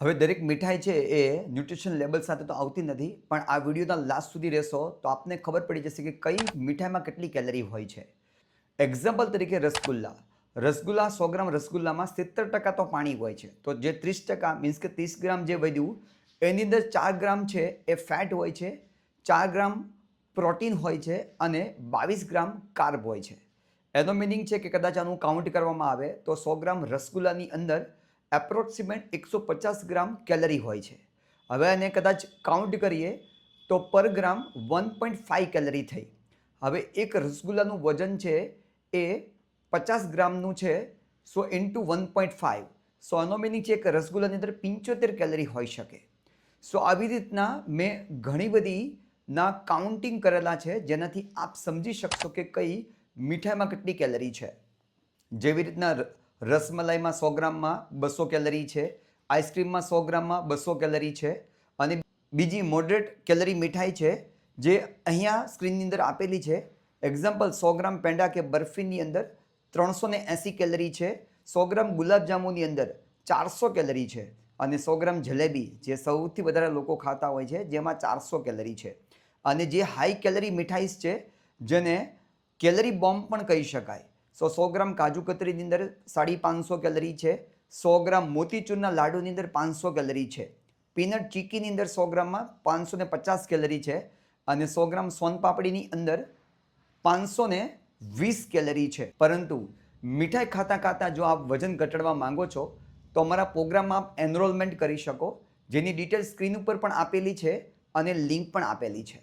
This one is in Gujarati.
હવે દરેક મીઠાઈ છે એ ન્યુટ્રિશન લેબલ સાથે તો આવતી નથી, પણ આ વિડીયોના લાસ્ટ સુધી રહેશો તો આપને ખબર પડી જશે કે કઈ મીઠાઈમાં કેટલી કેલરી હોય છે. એક્ઝામ્પલ તરીકે રસગુલ્લા. રસગુલ્લા સો ગ્રામ રસગુલ્લામાં સિત્તેર ટકા તો પાણી હોય છે. તો જે ત્રીસ ટકા મીન્સ કે ત્રીસ ગ્રામ જે વધ્યું, એની અંદર ચાર ગ્રામ છે એ ફેટ હોય છે, ચાર ગ્રામ પ્રોટીન હોય છે અને બાવીસ ગ્રામ કાર્બ હોય છે. એનો મિનિંગ છે કે કદાચ આનું કાઉન્ટ કરવામાં આવે તો સો ગ્રામ રસગુલ્લાની અંદર એપ્રોક્સિમેટ એકસો પચાસ ગ્રામ કેલરી હોય છે. હવે એને કદાચ કાઉન્ટ કરીએ તો per gram one point five calorie થઈ. હવે એક રસગુલ્લાનું વજન છે એ પચાસ ગ્રામનું છે, so into one point five so એનો મિનિંગ છે કે રસગુલ્લાની અંદર પંચોતેર કેલરી હોઈ શકે. સો આવી રીતના મેં ઘણી બધી ના કાઉન્ટિંગ કરેલા છે, જેનાથી આપ સમજી શકશો કે કઈ મીઠાઈમાં કેટલી કેલરી છે. જેવી રીતના રસમલાઈમાં સો ગ્રામમાં બસો કેલરી છે, આઈસ્ક્રીમમાં સો ગ્રામમાં બસો કેલરી છે અને બીજી મોડરેટ કેલરી મીઠાઈ છે જે અહીંયા સ્ક્રીનની અંદર આપેલી છે. એક્ઝામ્પલ સો ગ્રામ પેંડા કે બરફીની અંદર ત્રણસો ને એંસી કેલરી છે, સો ગ્રામ ગુલાબજાંબુની અંદર ચારસો કેલરી છે અને સો ગ્રામ જલેબી જે સૌથી વધારે લોકો ખાતા હોય છે, જેમાં ચારસો કેલરી છે. અને જે હાઈ કેલરી મીઠાઈસ છે, જેને કેલરી બોમ્બ પણ કહી શકાય. સો સો ગ્રામ કાજુ કતરીની અંદર સાડી પાંચસો કેલરી છે. સો ગ્રામ મોતીચૂરના લાડુની અંદર પાંચસો કેલરી છે. પીનટ ચીકીની અંદર સો ગ્રામમાં પાંચસો ને પચાસ કેલરી છે અને સો ગ્રામ સોનપાપડીની અંદર પાંચસો ને વીસ કેલરી છે. પરંતુ મીઠાઈ ખાતા ખાતા જો આપ વજન ઘટાડવા માંગો છો, તો અમારા પ્રોગ્રામમાં આપ એનરોલમેન્ટ કરી શકો, જેની ડિટેલ સ્ક્રીન ઉપર પણ આપેલી છે અને લિંક પણ આપેલી છે.